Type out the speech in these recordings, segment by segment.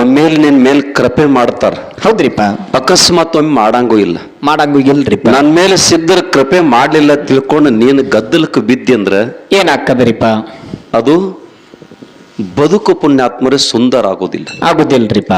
ಒಮ್ಮೇಲೆ ನಿನ್ ಮೇಲ್ ಕೃಪೆ ಮಾಡ್ತಾರ. ಹೌದ್ರಿಪ್ಪ. ಅಕಸ್ಮಾತ್ ಒಮ್ಮೆ ಮಾಡಂಗೂ ಇಲ್ಲ. ಮಾಡಂಗೂ ಇಲ್ರಿಪ್ಪ. ನನ್ ಮೇಲೆ ಸಿದ್ಧರ ಕೃಪೆ ಮಾಡ್ಲಿಲ್ಲ ತಿಳ್ಕೊಂಡು ನೀನು ಗದ್ದಲಕ್ಕೆ ಬಿದ್ದಿ ಅಂದ್ರ? ಏನಾಕದ್ರಿಪ್ಪ ಅದು ಬದುಕು ಪುಣ್ಯಾತ್ಮರ ಸುಂದರ ಆಗೋದಿಲ್ಲ. ಆಗುದಿಲ್ರಿಪ್ಪ.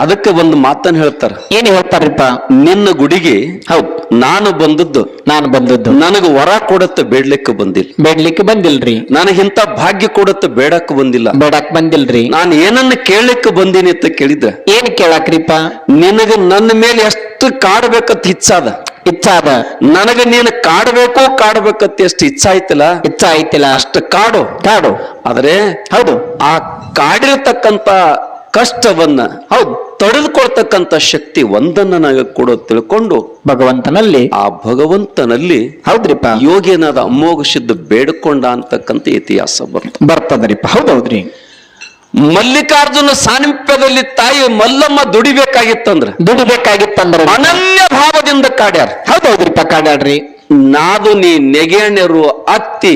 ಅದಕ್ಕೆ ಒಂದು ಮಾತನ್ನು ಹೇಳ್ತಾರೆ. ಏನ್ ಹೇಳ್ತಾರಪ್ಪ? ನಿನ್ನ ಗುಡಿಗೆ ಹೌದು. ನಾನು ಬಂದದ್ದು. ನಾನು ಬಂದದ್ದು. ನನಗೆ ವರ ಕೊಡತ್ತ ಬೇಡ್ಲಿಕ್ಕೆ ಬಂದಿಲ್ಲ. ಬೇಡ್ಲಿಕ್ಕೆ ಬಂದಿಲ್ರಿ. ಇಂತ ಭಾಗ್ಯ ಕೊಡತ್ತ ಬೇಡಕ್ ಬಂದಿಲ್ಲ. ಬೇಡಕ್ ಬಂದಿಲ್ರಿ. ನಾನು ಏನನ್ನ ಕೇಳಲಿಕ್ಕೆ ಬಂದೀನಿ ಅಂತ ಕೇಳಿದ್ದ. ಏನ್ ಕೇಳಾಕ್ರಿಪ್ಪ? ನಿನಗೆ ನನ್ನ ಮೇಲೆ ಎಷ್ಟು ಕಾಡ್ಬೇಕಂತ ಹಿಚ್ಚಾದ ಇಚ್ಛಾದ ನನಗೆ ನೀನು ಕಾಡ್ಬೇಕು ಕಾಡ್ಬೇಕಂತ ಎಷ್ಟು ಇಚ್ಛಾ ಆಯ್ತಲ್ಲ? ಇಚ್ಛಾ ಐತಿಲ್ಲ ಅಷ್ಟು ಕಾಡು. ಕಾಡು. ಆದ್ರೆ ಹೌದು. ಆ ಕಾಡಿರತಕ್ಕಂತ ಕಷ್ಟವನ್ನ ಹೌದು ತಡೆದುಕೊಳ್ತಕ್ಕಂಥ ಶಕ್ತಿ ಒಂದನ್ನ ನನಗೆ ಕೊಡೋ ತಿಳ್ಕೊಂಡು ಭಗವಂತನಲ್ಲಿ ಆ ಭಗವಂತನಲ್ಲಿ ಹೌದ್ರಿಪ್ಪ. ಯೋಗಿನಾದ ಅಮೋಘ ಸಿದ್ಧ ಬೇಡಿಕೊಂಡ ಅಂತಕ್ಕಂಥ ಇತಿಹಾಸ ಬರ್ತದೆ. ಬರ್ತದ್ರಿಪ್ಪ. ಹೌದೌದ್ರಿ. ಮಲ್ಲಿಕಾರ್ಜುನ ಸಾನಿಪ್ಯದಲ್ಲಿ ತಾಯಿ ಮಲ್ಲಮ್ಮ ದುಡಿಬೇಕಾಗಿತ್ತಂದ್ರ. ದುಡಿಬೇಕಾಗಿತ್ತಂದ್ರ. ಅನನ್ಯ ಭಾವದಿಂದ ಕಾಡ್ಯಾರ. ಹೌದೌದ್ರಿಪ್ಪ ಕಾಡ್ಯಾಡ್ರಿ. ನಾದು ನೀ ನೆಗೆಣ್ಯರು ಅತ್ತಿ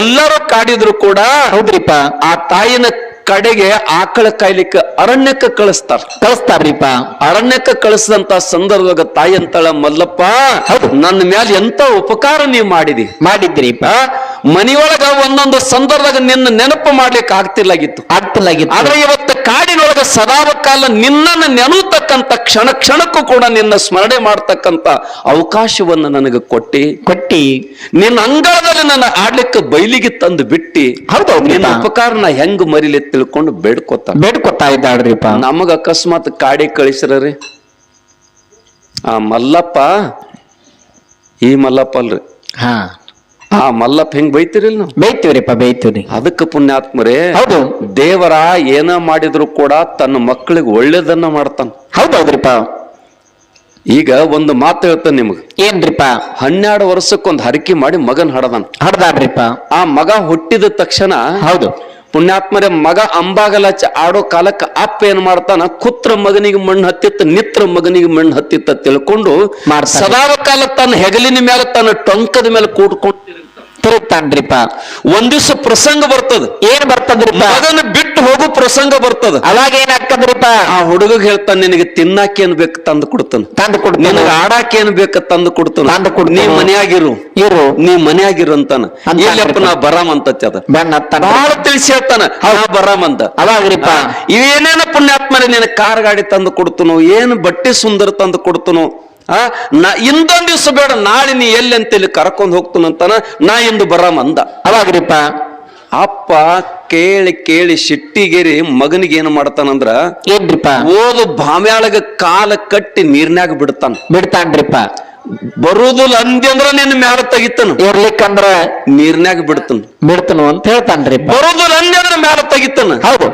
ಎಲ್ಲರೂ ಕಾಡಿದ್ರು ಕೂಡ ಹೌದ್ರಿಪ್ಪ. ಆ ತಾಯಿನ ಕಡೆಗೆ ಆಕಳ ಕಾಯ್ಲಿಕ್ಕೆ ಅರಣ್ಯಕ್ಕೆ ಕಳಿಸ್ತಾರ. ಕಳಿಸ್ತಾರ್ರಿಪ್ಪ. ಅರಣ್ಯಕ್ಕೆ ಕಳಿಸಿದಂತ ಸಂದರ್ಭದಾಗ ತಾಯಿ ಅಂತಳ ಮಲ್ಲಪ್ಪ ನನ್ನ ಮ್ಯಾಲ ಎಂತ ಉಪಕಾರ ನೀವ್ ಮಾಡಿದಿ? ಮಾಡಿದ್ರಿಪ್ಪ. ಮನಿಯೊಳಗ ಒಂದೊಂದು ಸಂದರ್ಭದಾಗ ನಿನ್ನ ನೆನಪು ಮಾಡ್ಲಿಕ್ಕೆ ಆಗ್ತಿಲ್ಲಾಗಿತ್ತು ಆಗ್ತಿಲ್ಲಾಗಿತ್ತು ಆದ್ರೆ ಇವತ್ತು ಕಾಡಿನೊಳಗ ಸದಾವ ಕಾಲ ನಿನ್ನನ್ನು ನೆನತಕ್ಕಂತ ಕ್ಷಣ ಕ್ಷಣಕ್ಕೂ ಕೂಡ ನಿನ್ನ ಸ್ಮರಣೆ ಮಾಡ್ತಕ್ಕಂತ ಅವಕಾಶವನ್ನ ನನಗೆ ಕೊಟ್ಟಿ. ಕೊಟ್ಟಿ. ನಿನ್ನ ಅಂಗಳದಲ್ಲಿ ನನ್ನ ಆಡ್ಲಿಕ್ಕೆ ಬೈಲಿಗೆ ತಂದು ಬಿಟ್ಟಿ. ಹೌದು ನಿನ್ನ ಉಪಕಾರನ ಹೆಂಗ್ ಮರಿಲಿ ತಿಳ್ಕೊಂಡು ಬೇಡ್ಕೊತ. ಬೇಡ್ಕೊತಾ ಇದ್ದಾಳ್ರಿಪ್ಪ. ನಮಗ ಅಕಸ್ಮಾತ್ ಕಾಡಿ ಕಳಿಸ್ರಿ ಆ ಮಲ್ಲಪ್ಪ ಈ ಮಲ್ಲಪ್ಪ ಅಲ್ರಿ. ಹಾ. ಆ ಮಲ್ಲಪ್ಪ ಹೆಂಗ್ ಬೈತಿರಿಲ್ ಬೈತೀವ್ರಿಪ್ಪ ಬೈತೀವ್ರಿ. ಅದಕ್ಕೆ ಪುಣ್ಯಾತ್ಮರೇ ಹೌದು. ದೇವರ ಏನ ಮಾಡಿದ್ರು ಕೂಡ ತನ್ನ ಮಕ್ಕಳಿಗೆ ಒಳ್ಳೇದನ್ನ ಮಾಡ್ತಾನ. ಹೌದೌದ್ರಿಪ್ಪ. ಈಗ ಒಂದು ಮಾತು ಹೇಳ್ತಾನೆ ನಿಮ್ಗೆ. ಏನ್ರಿಪ್ಪ? ಹನ್ನೆರಡು ವರ್ಷಕ್ಕೊಂದು ಹರಕೆ ಮಾಡಿ ಮಗನ್ ಹಡದಾನ. ಹಡ್ದಾಡ್ರಿಪ್ಪ. ಆ ಮಗ ಹುಟ್ಟಿದ ತಕ್ಷಣ ಹೌದು. ಪುಣ್ಯಾತ್ಮರೇ ಮಗ ಅಂಬಾಗಲಚ್ಚ ಆಡೋ ಕಾಲಕ್ಕೆ ಅಪ್ಪ ಏನ್ ಮಾಡ್ತಾನ ಕುತ್ರ ಮಗನಿಗೆ ಮಣ್ಣು ಹತ್ತಿತ್ತ ನಿತ್ರ ಮಗನಿಗೆ ಮಣ್ಣು ಹತ್ತಿತ್ತ ತಿಳ್ಕೊಂಡು. ಸದಾವ ಕಾಲ ತನ್ನ ಹೆಗಲಿನ ಮೇಲೆ ತನ್ನ ಟೊಂಕದ ಮೇಲೆ ಕೂಡ್ಕೊಂಡು ತಿರುಗ್ತಾನ್ರಿಪ್ಪ ಒಂದ್ ದಿವ್ಸ ಪ್ರಸಂಗ ಬರ್ತದ. ಏನ್ ಬರ್ತದ್ರಿಪ್ಪ? ಅದನ್ನು ಬಿಟ್ಟು ಹೋಗು ಪ್ರಸಂಗ ಬರ್ತದ. ಅವಾಗ ಏನಾಗ್ತದ್ರಿಪ್ಪ ಆ ಹುಡುಗ ಹೇಳ್ತಾನ ನಿನಗೆ ತಿನ್ನಾಕ ಏನ್ ಬೇಕು ತಂದು ಕೊಡ್ತಾನ. ತಂದು ಕೊಡ್ ನಿನಗೆ ಆಡಾಕ ಏನ್ ಬೇಕು ತಂದು ಕೊಡ್ತಾನ. ತಂದು ಕೊಡ್ ನೀ ಮನೆಯಾಗಿರು. ಇರು. ನೀ ಮನೆಯಾಗಿರು ಅಂತಾನ. ಇಲ್ಲಪ್ಪ ನಾ ಬರಾಮ್ ಅಂತ ಅದ ಬಹಳ ತಿಳಿಸಿ ಹೇಳ್ತಾನ. ಬರಾಮ್ ಅಂತ ಅವಾಗ್ರಿಪ್ಪ. ಇವೇನೇನ ಪುಣ್ಯಾತ್ಮನೆ ನಿನ್ನ ಕಾರ್ ಗಾಡಿ ತಂದು ಕೊಡ್ತನು ಏನು ಬಟ್ಟೆ ಸುಂದರ ತಂದು ಕೊಡ್ತನು ಆ? ನಾ ಇಂದೊಂದ್ ದಿವ್ಸ ಬೇಡ ನಾಳೆ ನೀ ಎಲ್ಲಿ ಅಂತೇಳಿ ಕರ್ಕೊಂಡ್ ಹೋಗ್ತನು ಅಂತಾನ ನಾ ಇಂದು ಬರ ಅಂದ. ಅವಾಗ್ರಿಪ್ಪ ಅಪ್ಪ ಕೇಳಿ ಕೇಳಿ ಶಿಟ್ಟಿಗೇರಿ ಮಗನಿಗೆ ಏನು ಮಾಡ್ತಾನಂದ್ರ ಏನ್ರಿಪ್ಪ? ಓದು ಬಾಮ್ಯಾಳಗ ಕಾಲ ಕಟ್ಟಿ ನೀರ್ನ್ಯಾಗ ಬಿಡ್ತಾನ. ಬಿಡ್ತಾನ್ರಿಪ್ಪ. ಬರುದಿಲ್ಲ ಅಂದ್ಯಂದ್ರ ನಿನ್ನ ಮ್ಯಾಲ ತೆಗಿತಾನ. ಇರ್ಲಿಕ್ಕಂದ್ರ ನೀರ್ನ್ಯಾಗ ಬಿಡ್ತಾನ. ಬಿಡ್ತನು ಅಂತ ಹೇಳ್ತಾನ್ರಿ ಬರುದಿಲ್ಲ ಅಂದ್ಯಂದ್ರ ಮ್ಯಾಲ ತೆಗಿತಾನ. ಹೌದು.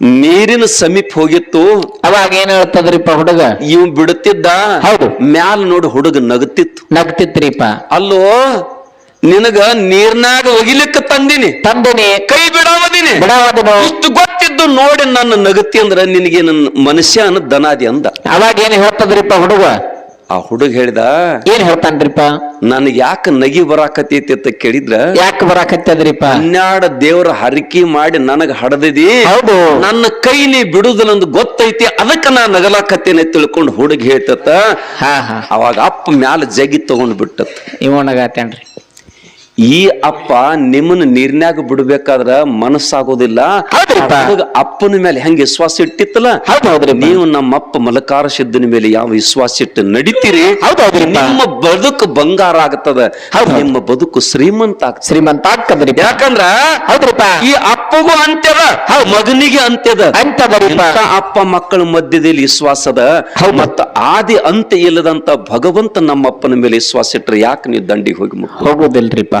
ನೀರಿನ ಸಮೀಪ ಹೋಗಿತ್ತು. ಅವಾಗ ಏನ್ ಹೇಳ್ತದ್ರಿಪ್ಪ ಹುಡುಗ? ಇವ್ ಬಿಡುತ್ತಿದ್ದ ಹೌದು. ಮ್ಯಾಲ ನೋಡಿ ಹುಡುಗ ನಗತಿತ್ತು. ನಗ್ತಿತ್ರಿಪ್ಪ. ಅಲ್ಲೋ ನಿನಗ ನೀರ್ನಾಗ ಒಗಿಲಿಕ್ಕೆ ತಂದಿನಿ. ತಂದಿನಿ. ಕೈ ಬಿಡಾವದಿನಿ. ಬಿಡಾವದನು? ಇಷ್ಟು ಗೊತ್ತಿದ್ದು ನೋಡಿ ನನ್ನ ನಗತಿ ಅಂದ್ರ ನಿನಗೆ ನನ್ನ ಮನುಷ್ಯ ಅನ್ನ ದನಾದಿ ಅಂದ. ಅವಾಗ ಏನ್ ಹೇಳ್ತದ್ರಿಪ್ಪ ಹುಡುಗ? ಆ ಹುಡುಗ ಹೇಳಿದ ಏನ್ ಹೇಳ್ತಾನ್ರಿಪ್ಪ? ನನ್ ಯಾಕೆ ನಗಿ ಬರಾಕತೈತಿ ಅಂತ ಕೇಳಿದ್ರ ಯಾಕೆ ಬರಾಕತ್ತದ್ರಿಪ್ಪ? ಹನ್ನಾಡ ದೇವರ ಹರಕಿ ಮಾಡಿ ನನಗ ಹಡದಿದಿ ಹೌದು. ನನ್ನ ಕೈಲಿ ನೀ ಬಿಡುದಿಲ್ಲ ಅಂತ ಗೊತ್ತೈತಿ ಅದಕ್ಕ ನಾ ನಗಲಾಕತ್ತೇನೆ ತಿಳ್ಕೊಂಡು ಹುಡುಗ ಹೇಳ್ತತ್ತ. ಹಾ ಹಾ. ಅವಾಗ ಅಪ್ಪ ಮ್ಯಾಲ ಜಗಿ ತಗೊಂಡ್ ಬಿಟ್ಟತ್ ಇವನಗಾತೇನ್ರಿ ಈ ಅಪ್ಪ ನಿಮ್ಮನ್ನ ನೀರ್ನ್ಯಾಗ ಬಿಡ್ಬೇಕಾದ್ರ ಮನಸ್ಸಾಗೋದಿಲ್ಲ. ಅಪ್ಪನ ಮೇಲೆ ಹೆಂಗ್ ವಿಶ್ವಾಸ ಇಟ್ಟಿತ್ತಲ್ಲ? ನೀವು ನೀವು ನಮ್ಮಪ್ಪ ಮಲಕಾರ ಸಿದ್ದನ ಮೇಲೆ ಯಾವ ವಿಶ್ವಾಸ ಇಟ್ಟು ನಡಿತೀರಿ? ನಿಮ್ಮ ಬದುಕು ಬಂಗಾರ ಆಗ್ತದ. ನಿಮ್ಮ ಬದುಕು ಶ್ರೀಮಂತ ಆಗ್ತದೆ. ಶ್ರೀಮಂತ ಆಗ್ತದ್ರಿ ಯಾಕಂದ್ರ ಈ ಅಪ್ಪಗೂ ಅಂತ್ಯದ ಮಗನಿಗೆ ಅಂತ್ಯದ. ಅಪ್ಪ ಮಕ್ಕಳ ಮಧ್ಯದಲ್ಲಿ ವಿಶ್ವಾಸದ. ಮತ್ತ ಆದಿ ಅಂತ್ಯ ಇಲ್ಲದಂತ ಭಗವಂತ ನಮ್ಮ ಅಪ್ಪನ ಮೇಲೆ ವಿಶ್ವಾಸ ಇಟ್ರೆ ಯಾಕೆ ನೀವು ದಂಡಿಗೆ ಹೋಗಿ ಹೋಗುದಿಲ್ರಿಪ್ಪ.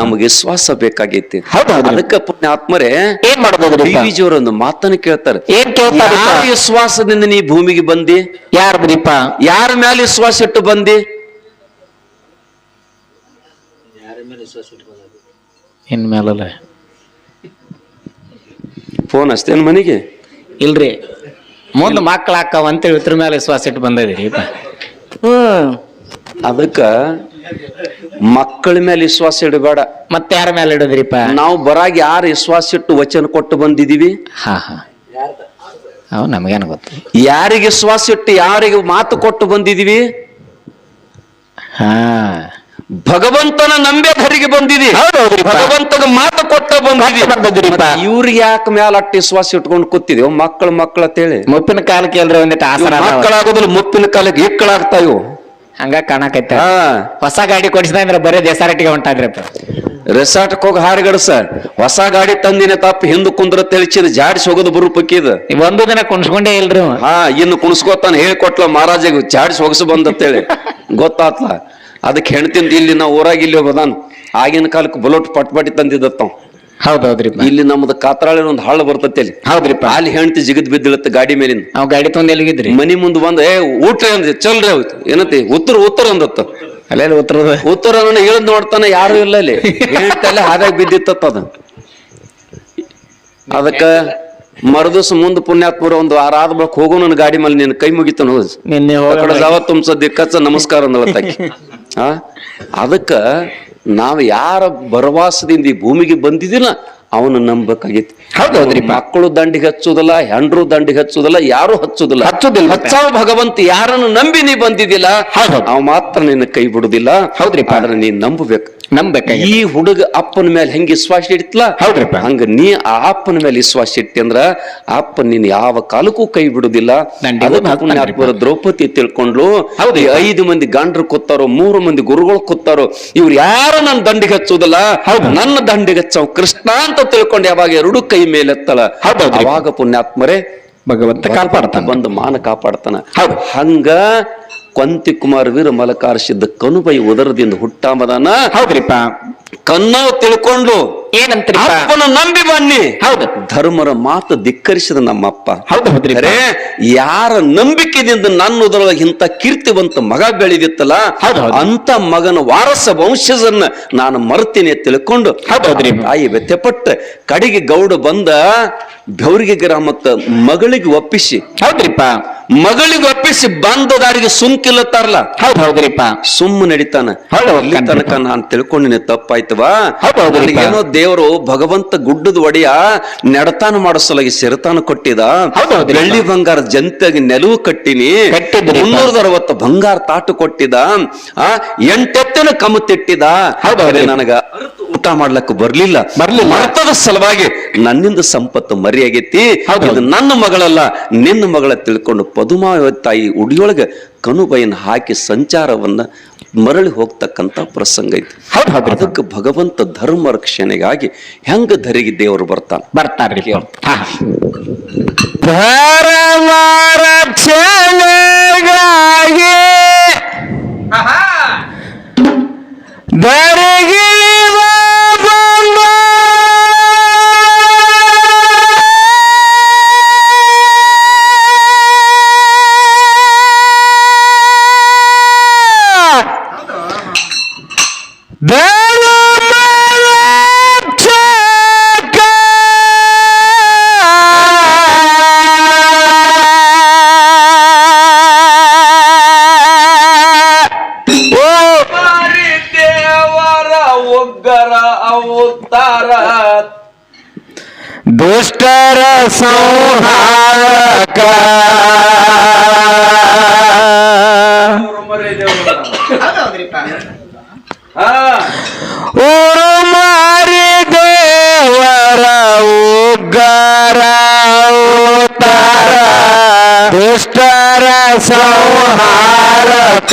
ನಮಗೆ ವಿಶ್ವಾಸ ಬೇಕಾಗೈತಿ. ಅದಕ್ಕೆ ಹೌದು. ಅದಕ್ಕೆ ಪುಣ್ಯಾತ್ಮರೇ ಏನ್ ಮಾಡಬಹುದು ಜಿಯವರು ಒಂದು ಮಾತನ್ನ ಕೇಳ್ತಾರೆ. ಏನ್ ಕೇಳ್ತಾರೆ? ಯಾರ ವಿಶ್ವಾಸದಿಂದ ನೀ ಭೂಮಿಗೆ ಬಂದಿ? ಯಾರ್ದ್ರಿಪ್ಪ? ಯಾರ ಮೇಲೆ ವಿಶ್ವಾಸ ಇಟ್ಟು ಬಂದಿ? ಇನ್ ಮೇಲಲ್ಲ. ಫೋನ್ ಅಷ್ಟೇನ್ ಮನೆಗೆ? ಇಲ್ರಿ. ಮೊದ್ಲು ಮಕ್ಕಳು ಹಾಕವ ಅಂತೇಳಿ ಇದ್ರ ಮೇಲೆ ವಿಶ್ವಾಸ ಇಟ್ಟು ಹ್ಮ್ ಅದಕ್ಕ ಮಕ್ಕಳ ಮೇಲೆ ವಿಶ್ವಾಸ ಇಡಬೇಡ. ಮತ್ತೆ ಯಾರ ಮೇಲೆ ಇಡೋದ್ರಿಪ್ಪ? ನಾವು ಬರಾಗ ಯಾರು ವಿಶ್ವಾಸ ಇಟ್ಟು ವಚನ ಕೊಟ್ಟು ಬಂದಿದೀವಿ? ಹಾ ಹಾ. ಅವ್ ನಮಗೇನು ಗೊತ್ತು? ಯಾರಿಗೆ ವಿಶ್ವಾಸ ಇಟ್ಟು ಯಾರಿಗೆ ಮಾತು ಕೊಟ್ಟು ಬಂದಿದೀವಿ? ಹಾ. ಭಗವಂತನ ನಂಬೆ ಧರಿಗೆ ಬಂದಿದಿ ಹೌದೌದ್ರಿಪ್ಪ. ಭಗವಂತನ ಮಾತು ಕೊಟ್ಟ ಬಂದಿದಿ ಇವ್ರಿಗೆ ಯಾಕೆ ಮ್ಯಾಲ ಅಟ್ಟಿ ವಿಶ್ವಾಸ ಇಟ್ಕೊಂಡು ಕೂತಿದ್ವಿ? ಮಕ್ಕಳು ಮಕ್ಕಳ ತೇಳಿ ಮುಪ್ಪಿನ ಕಾಲಕ್ಕೆ ಅಲ್ರಿ ಒಂದಿಟ್ಟು ಆಸರ. ಮಕ್ಕಳಾಗೋದಿಲ್ಲ ಮುಪ್ಪಿನ ಕಾಲಕ್ಕೆ ಇಕ್ಕಳಾಗ್ತಾ ಇವು. ಹಂಗ ಕಾಣಕೈತ. ಹೊಸ ಗಾಡಿ ಕೊಡಿಸಿದ ಅಂದ್ರೆ ಬರೀ ದೇಸಾರಟ್ಟಿಗೆ ಹೊಂಟಾದ್ರಪ್ಪ ರೆಸಾರ್ಟ್ಗೆ ಹೋಗಿ ಹಾರ್ಗಡ್ಸ ಹೊಸ ಗಾಡಿ ತಂದಿನ ತಪ್ಪ ಹಿಂದೆ ಕುಂದ್ರ ತಿಳಿಸಿದ ಜಾಡಿಸಿ ಹೋಗೋದು ಬರು ಪಕ್ಕಿದ ಒಂದು ದಿನ ಕುಣಿಸ್ಕೊಂಡೇ ಇಲ್ರಿ. ಹಾ ಇನ್ನು ಕುಣಿಸ್ಕೋತಾನ ಹೇಳ್ಕೊಟ್ಲ ಮಹಾರಾಜಿಗೆ ಜಾಡಿಸಿ ಹೋಗಸ ಬಂದತ್ತೇಳಿ. ಗೊತ್ತಾತ್ಲ. ಅದಕ್ಕೆ ಹೆಣ್ತಿಂದ ಇಲ್ಲಿ ನಾವು ಊರಾಗ ಇಲ್ಲಿ ಹೋಗೋದಾನ. ಆಗಿನ ಕಾಲಕ್ಕೆ ಬುಲೆಟ್ ಪಟ್ಪಟಿ ತಂದಿದ್ದತ್ತಾವ್. ಹೌದೌದ್ರಿಪ್ಪ. ಇಲ್ಲಿ ನಮ್ದು ಕಾತ್ರಾಳಿ ಒಂದು ಹಳ್ಳ ಬರ್ತೈತಿ ಅಲ್ಲಿ. ಹೌದ್ರಿಪ್ಪ. ಅಲ್ಲಿ ಹೆಣ್ತಿ ಜಿಗದ್ ಬಿದ್ದಿಳತ್ತ ಗಾಡಿ ಮೇಲಿಂದ. ನಾವ್ ಗಾಡಿ ತೊಂದ್ ಎಲ್ಲಿಗಿದ್ರಿ? ಮನಿ ಮುಂದೆ ಬಂದ ಏ ಊಟ ಅಂದ ಚಲ್ರಿ ಅವತ್ತು ಏನತಿ ಉತ್ತರ ಉತ್ತರ ಅಂದತ್ತ. ಅಲ್ಲೇ ಉತ್ತರ ಉತ್ತರ ಇಳಿದ್ ನೋಡ್ತಾನ ಯಾರು ಇಲ್ಲ ಅಲ್ಲಿ. ಹೇಳ್ತಲ್ಲ ಹಾದಾಗ ಬಿದ್ದಿತ್ತ ಅದ. ಅದಕ್ಕ ಮರದಿವ್ಸ ಮುಂದ್ ಪುಣ್ಯಾತ್ಪುರ ಒಂದು ವಾರ ಆದ ಬಳಿಕ ಹೋಗೋ ನನ್ನ ಗಾಡಿ ಮೇಲೆ ನಿನ್ನ ಕೈ ಮುಗಿತಾನ ಹೋದ್ ನಿನ್ನೆ ಜಾವ ತುಮ್ಸ ದಿಕ್ಕಚ್ಚ ನಮಸ್ಕಾರ ಅಂದಳತ್ತಾಕಿ ಅದಕ್ಕ ನಾವು ಯಾರ ಭರವಾಸದಿಂದ ಈ ಭೂಮಿಗೆ ಬಂದಿದ್ದಿಲ್ಲ ಅವನು ನಂಬಕ್ಕಾಗಿತ್ತು ಹೌದೌದ್ರಿ. ಮಕ್ಕಳು ದಂಡಿಗೆ ಹಚ್ಚುದಿಲ್ಲ ಹೆಂಡ್ರು ದಂಡಿಗೆ ಹಚ್ಚುದಿಲ್ಲ ಯಾರು ಹಚ್ಚುದಿಲ್ಲ ಹಚ್ಚುದಿಲ್ಲ. ಹಚ್ಚಾವ ಭಗವಂತ ಯಾರನ್ನು ನಂಬಿ ನೀ ಬಂದಿದ್ದಿಲ್ಲ. ಅವ ಮಾತ್ರ ನಿನ್ನ ಕೈ ಬಿಡುದಿಲ್ಲ ಹೌದ್ರಿ ಆದ್ರೆ ನೀನ್ ನಂಬಬೇಕು ನಂಬೇಕಾಗಿ ಈ ಹುಡುಗ ಅಪ್ಪನ ಮೇಲೆ ಹೆಂಗೆ ವಿಶ್ವಾಸ ಇಡ್ತಲ್ಲ ಹೌದ್ರಪ್ಪ ಹಂಗ ನೀ ಆ ಅಪ್ಪನ ಮೇಲೆ ವಿಶ್ವಾಸ ಇಟ್ಟಿ ಅಂದ್ರ ಅಪ್ಪ ನೀನ್ ಯಾವ ಕಾಲಕ್ಕೂ ಕೈ ಬಿಡುದಿಲ್ಲ. ದ್ರೌಪದಿ ತಿಳ್ಕೊಂಡ್ಲು ಹೌದು. ಐದು ಮಂದಿ ಗಂಡ್ರು ಕೊತ್ತಾರೋ ಮೂರು ಮಂದಿ ಗುರುಗಳು ಕೊತ್ತಾರೋ ಇವ್ರು ಯಾರು ನನ್ನ ದಂಡಿಗೆ ಹಚ್ಚುದಲ್ಲ. ನನ್ನ ದಂಡಿಗೆ ಹಚ್ಚವ್ ಕೃಷ್ಣ ಅಂತ ತಿಳ್ಕೊಂಡು ಯಾವಾಗ ಎರಡು ಕೈ ಮೇಲೆ ಎತ್ತಲ್ಲ. ಅವಾಗ ಪುಣ್ಯಾತ್ಮರೇ ಭಗವಂತ ಕಾಪಾಡ್ತಾನ ಬಂದು ಮಾನ ಕಾಪಾಡ್ತಾನ. ಹಂಗ ಕೊಂತಿ ಕುಮಾರ್ ವೀರ ಮಲಕಾರಿಸಿದ್ದ ಕನುಬೈ ಉದರದಿಂದ ಹುಟ್ಟಾಮದಾನ ಹೌದ್ರಿಪ್ಪ. ಕನ್ನವ್ ತಿಳ್ಕೊಂಡು ಏನಂತ್ರಿಪ್ಪ? ಅಪ್ಪನ ನಂಬಿ ಬನ್ನಿ. ಹೌದು. ಧರ್ಮರ ಮಾತು ಧಿಕ್ಕರಿಸಿದ ನಮ್ಮಪ್ಪ. ಹೌದು ಅರೆ ಯಾರ ನಂಬಿಕೆದಿಂದ ನನ್ನ ಉದರೊಳಗೆ ಇಂಥ ಕೀರ್ತಿವಂತ ಮಗ ಬೆಳೆದಿತ್ತಲ್ಲ. ಅಂತ ಮಗನ ವಾರಸ ವಂಶಜನ್ನ ನಾನು ಮರ್ತೀನಿ ತಿಳ್ಕೊಂಡು ಹೌದು, ಹೌದ್ರಿ. ತಾಯಿ ವ್ಯತ್ಯಪಟ್ಟ ಕಡೆಗೆ ಗೌಡ ಬಂದ ಬೆವರಿಗೆ ಗ್ರಾಮಕ್ಕ ಮಗಳಿಗೆ ಒಪ್ಪಿಸಿ. ಹೌದ್ರಿಪ್ಪ. ಮಗಳಿಗೆ ಒಪ್ಪಿಸಿ ಬಂದ ದಾರಿಗೆ ಸುಂಕಿಲ್ಲತ್ತಾರಲ್ಲ ಹೌದ್ ಹೌದ್ರಿಪ್ಪ. ಸುಮ್ಮ ನಡಿತಾನ. ಇಲ್ಲಿ ತನಕ ನಾನ್ ತಿಳ್ಕೊಂಡಿನಿ ತಪ್ಪಾಯ್ತವಾ? ಹೌದು, ಏನೋ ದೇವರು ಭಗವಂತ ಗುಡ್ಡದ ಒಡೆಯ ನೆಡತಾನ ಮಾಡಿಸಲಾಗಿ ಸಿರತಾನ ಕೊಟ್ಟಿದ. ಬೆಳ್ಳಿ ಬಂಗಾರ ಜಂತಾಗಿ ನೆಲವು ಕಟ್ಟಿನಿ. ಮುನ್ನೂರದ ಅರವತ್ತು ಬಂಗಾರ ತಾಟು ಕೊಟ್ಟಿದ. ಆ ಎಂಟೆತ್ತನ ಕಮತಿಟ್ಟಿದ. ನನಗ ಊಟ ಮಾಡ್ಲಕ್ಕ ಬರ್ಲಿಲ್ಲ. ಬರ್ಲಿಲ್ಲ. ಮರ್ತದ ಸಲುವಾಗಿ ನನ್ನಿಂದ ಸಂಪತ್ತು ಮರಿಯಾಗೈತಿ. ಇದು ನನ್ನ ಮಗಳಲ್ಲ ನಿನ್ನ ಮಗಳ ತಿಳ್ಕೊಂಡು ಪದುಮಾ ತಾಯಿ ಉಡಿಯೊಳಗ ಕನುಬೈನ ಹಾಕಿ ಸಂಚಾರವನ್ನ ಮರಳಿ ಹೋಗ್ತಕ್ಕಂತ ಪ್ರಸಂಗ ಐತಿ. ಅದಕ್ಕೆ ಭಗವಂತ ಧರ್ಮ ರಕ್ಷಣೆಗಾಗಿ ಹೆಂಗ ಧರಿಗೆ ದೇವರು ಬರ್ತಾನ? ಬರ್ತಾರೆ ಧರ್ಮ ರಕ್ಷಣೆಗಾಗಿ ಧರಿಗಿಳಿದ ಸಂಹಾರಕ ಊರು ಮಾರಿ ದೇವರ ಉಗ್ಗರ ಅವತಾರ ದುಷ್ಟರ ಸಂಹಾರಕ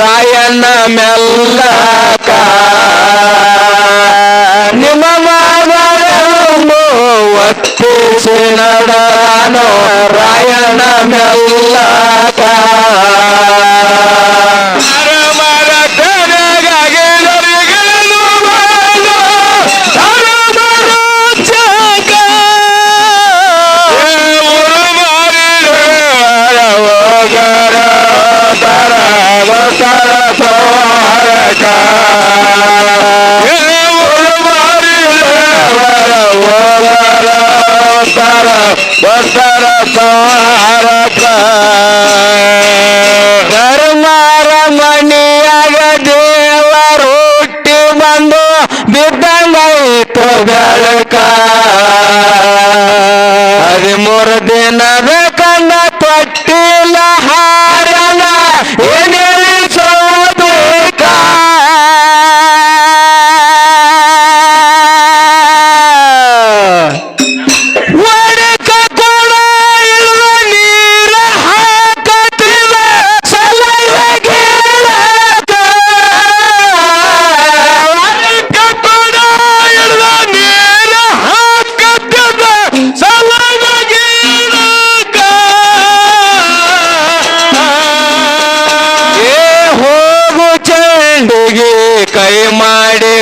ರಾಯನ ಮೆಲ್ಲಕ. ನಿಮ್ಮ ಒತ್ತಿಸಿ ನಡಾನೋ ರಾಯನ ಮೆಲ್ಲಕ. புகழக்கா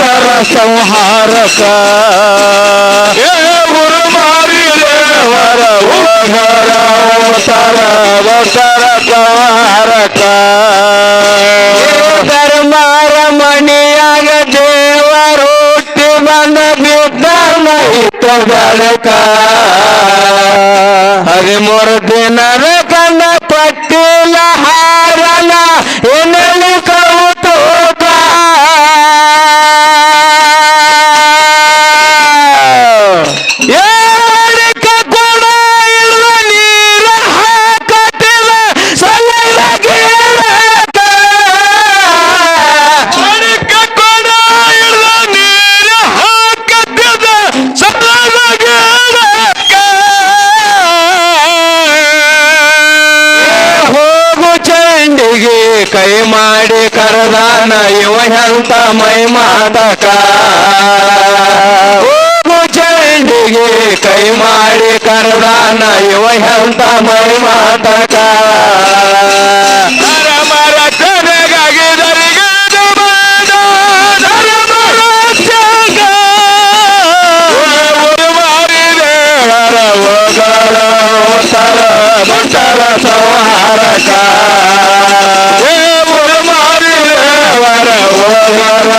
ಶರ ಸಂಹಾರಕ. ಗುರುಮಾರಿ ದೇವರ ಉಗರ ಅವಸರ ಅವಸರ ಪವಾರಕ ಧರ್ಮಾರ ಮಣಿಯಾಗ ದೇವರೊಟ್ಟಿ ಬಂದ ಬಿದ್ದ ಮಹಿತ ಬಳಕ ಹೋಗಿ ಕೈ ಮಾಡಿ ಕರೆದಾನ ಇವ ಎಂತ ಮೈ ಮಾತಕ ಮರ ತೆರೆಗಾಗಿ ದರಿಗಿದು ಬಂದ ಧರ್ಮ ರಕ್ಷಕ. ಉರು ಮಾರಿ ದೇವರ ಹೋಗರ ಉತ್ತರ ದೊಡ್ಡರ ಸಂಹಾರಕ ಏ ಉರು ಮಾರಿ ದೇವರ ಹೋಗರ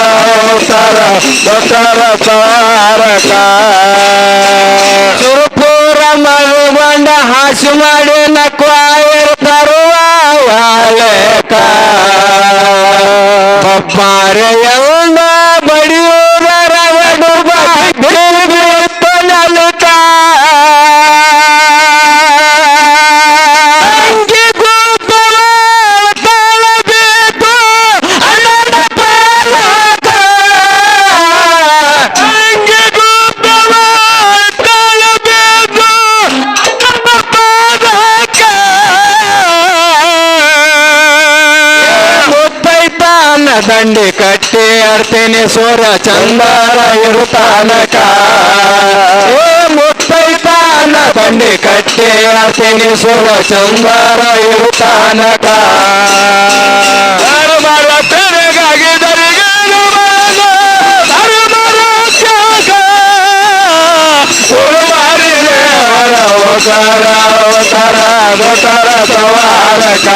ಉತ್ತರ ದೊಡ್ಡರ ಸಂಹಾರಕ ಸುರಪುರ ಮರುಗೊಂಡ ಹಾಸು ಮಾಡಿ ನಕ್ವಾಯರ್ ತರುವ ಅರ್ತೀನಿ ಸೂರ್ಯ ಚಂದರ ಇರುತ್ತಾನಕ ಏ ಮುತ್ತೈತಾನ ದಂಡಿ ಕಟ್ಟಿ ಅರ್ತೀನಿ ಸೂರ್ಯ ಚಂದರ ಇರುತ್ತಾನಕ ಧರ್ಮರ ತೆರೆಗಾಗಿ ದರಿಗೇನು ಬಾಲ, ಧರ್ಮರ ತ್ಯಾಗ. ಉರುಮಾರಿ ದೇವರ ಒಗರ ಅವತಾರ ದೊಡ್ಡರ ಸವಾರಕ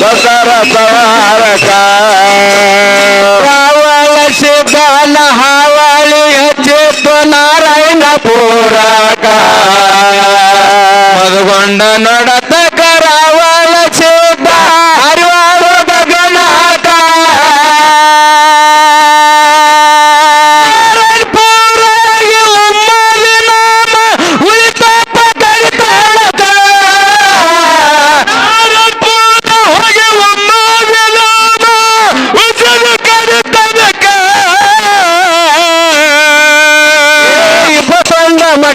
दशरथ वारका रावण शिदान हावाली अजित नारायण पोराका मधुगंड नडत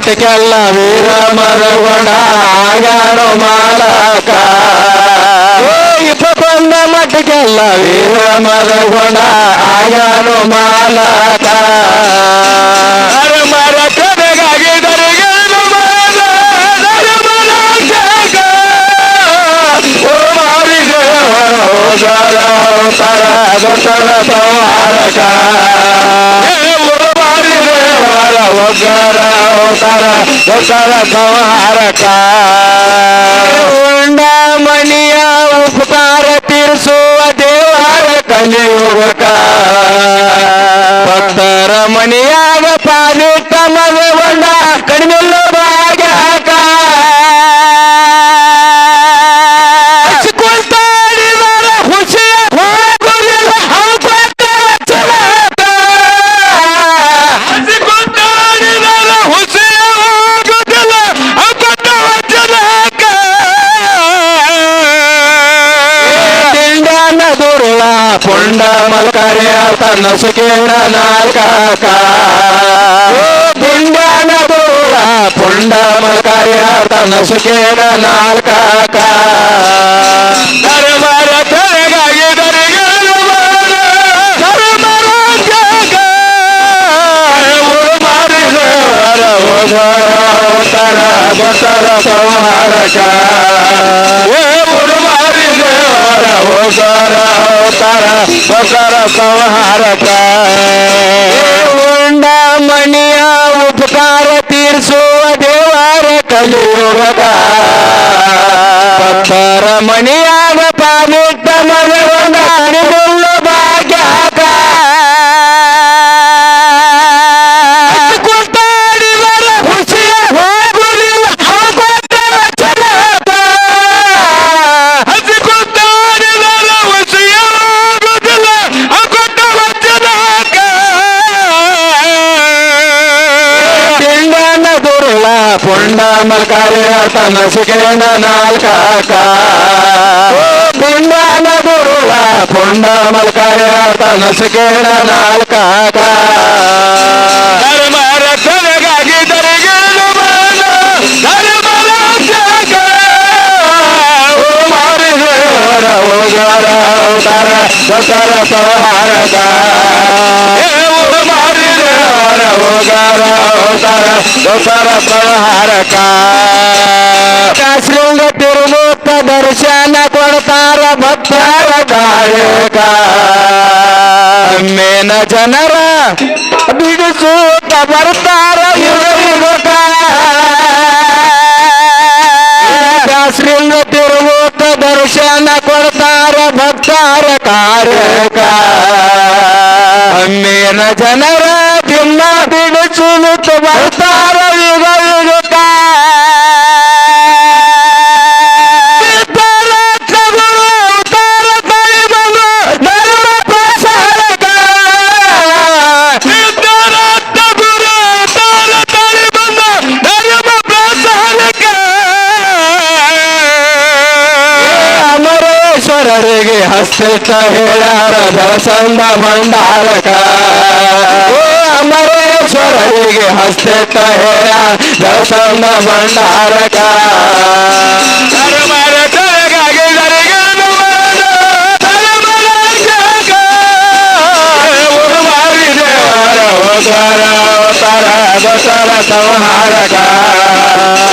నాటికెళ్ళ వీరమరవణ ఆగాను మాలక ఇప్పొంద మట్టుకెళ్ళ వీరమరవణ ఆగాను మాలక సర సర సర సర ಒಗ್ಗರ ಅವತಾರ ದೊಡ್ಡರ ಸಂಹಾರಕ ಉಂಡ ಮಣಿಯ ಉಪಕಾರ ತೀರಿಸುವ ದೇವರ ಕಲಿಯುವಕ ಭಕ್ತರ ಮನೆಯಾಗ ಮಲ್ಕರೆ ತನ್ನ ಸುಖೇಣ ನಾಲ್ಕಾಕ ತಿಂಡನ ದುರುಳ ಪುಂಡ ಮಲ್ಕರೆ ತನ್ನ ಸುಖೇಣ ನಾಲ್ಕಾಕ ಧರ್ಮರ ತೆರೆಗಾಗಿ ದರಿಗೇನು ಬಾಲ, ಧರ್ಮರ ತ್ಯಾಗ. ಉರುಮಾರಿ ದೇವರ ಹೋಗರ ಅವತಾರ ಬಸರ ಸಂಹಾರಕ ಏ ಉರುಮಾರಿ ಹೋಗರ ಅವತಾರ ಬಸರ ಸಂಹಾರಕ ಉಂಡ ಮಣಿಯ ಉಪಕಾರ ತೀರಿಸುವ ದೇವರ ಕಲಿಯುಗಕ ಭಕ್ತರ ಮಣಿಯಾದ ಪಾಲಿಟ್ಟ పిండామ కార్యతన శిఖరణ నాల్కాక పిండామ గురువ పుండామ కార్యతన శిఖరణ నాల్కాక ధర్మ రక్షణగాగి జరిగిన ధర్మల అవతార దసర సంహారక మారి దేవర ఓగా ದೇವರ ಹೋಗರ ಅವತಾರ ದಸರ ಸಂಹಾರಕ ಊರು ಮಾರಿ ದೇವರ ಹೋಗಾರ ಅವತಾರ ದಸರ ಸಂಹಾರಕ ಶೃಂಗ ತಿರುಮೂರ್ತ ದರ್ಶನ ಕೊಡ್ತಾರ ಭಕ್ತರ ಕಾಯಕ ಮೇನ ಜನರ ಬಿಡಿಸೂತ ಬರ್ತಾರ ಯುಗ ಯುಗಕ ಶೃಂಗ ತಿರುಮೂರ್ತ ದರ್ಶನ ಕೊಡ್ತಾರ ಭಕ್ತರ ಕಾರ್ಯಕ ಮೇನ ಜನರ ದಿನ ಬಿಡಿಸುತ್ತ ಬರ್ತಾರ ಯುಗ ಯುಗಕ ಅಮರೇಶ್ವರರಿಗೆ ಹಸ್ತ ಹೇಳ ದರ್ಶನ ಭಂಡಾರಕ. ಜಗ. ಊರು ಮಾರಿ ದೇವರ ಹೋಗಾರ ಅವತಾರ ದಸರ ಸಂಹಾರಕ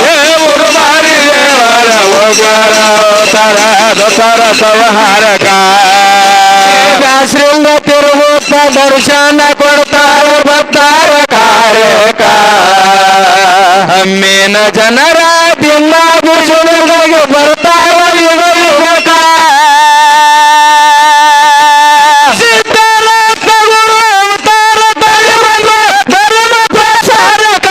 ಏ ಊರು ಮಾರಿ ದೇವರ ಹೋಗಾರ ಅವತಾರ ದಸರ ಸಂಹಾರಕ ಶೃಂಗ ತಿರುಮೂರ್ತ ದರ್ಶನ ಕೊಡ್ತಾರ ಭಕ್ತರ ಕಾರ್ಯಕ ಹಮ್ಮಿನ ಜನರ ದಿನ ಬಿಸುಳಿಗೆ ಬರ್ತಾರ ಯುಗ ಯುಗಕ ಸಿದ್ಧರತ್ನ ಗುರು ಅವತಾರ ತಳಿ ಬಂದು ಧರ್ಮ ಪ್ರಸಾರಕ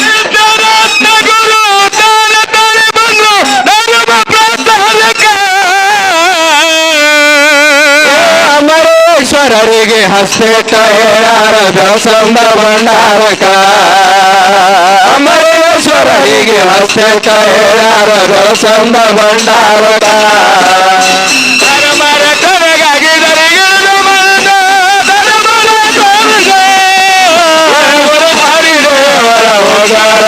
ಸಿದ್ಧರತ್ನ ಗುರು ಅವತಾರ ದಸಂದ ಭಂಡಾರಕ ಅಮರೇಶ್ವರರಿಗೆ ಹಸ್ತೆ ಹೇಳಾರ ದಸಂದ ಭಂಡಾರಕ ಧರ್ಮರ ಕರಗಾಗಿ ದರಿಗಿಳಿದು ಸಂಹಾರಕ. ಧರ್ಮದ ತೋರಿಸ. ಗುರು ಹರಿದೇವರ ಹೋಗಾರ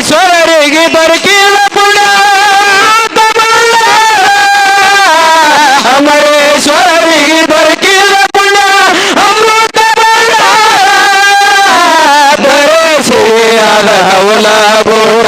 ಅಮರೇಶ್ವರರಿಗೆ ಬರಕಿಲ್ಲ ಪುಣ ಅಮರೇಶ್ವರರಿಗೆ ಬರಕಿಲ್ಲ ಪುಣ ಅಮೃತ ಧರಿಸಿಯಾದ ಹವಲ ಗೋರ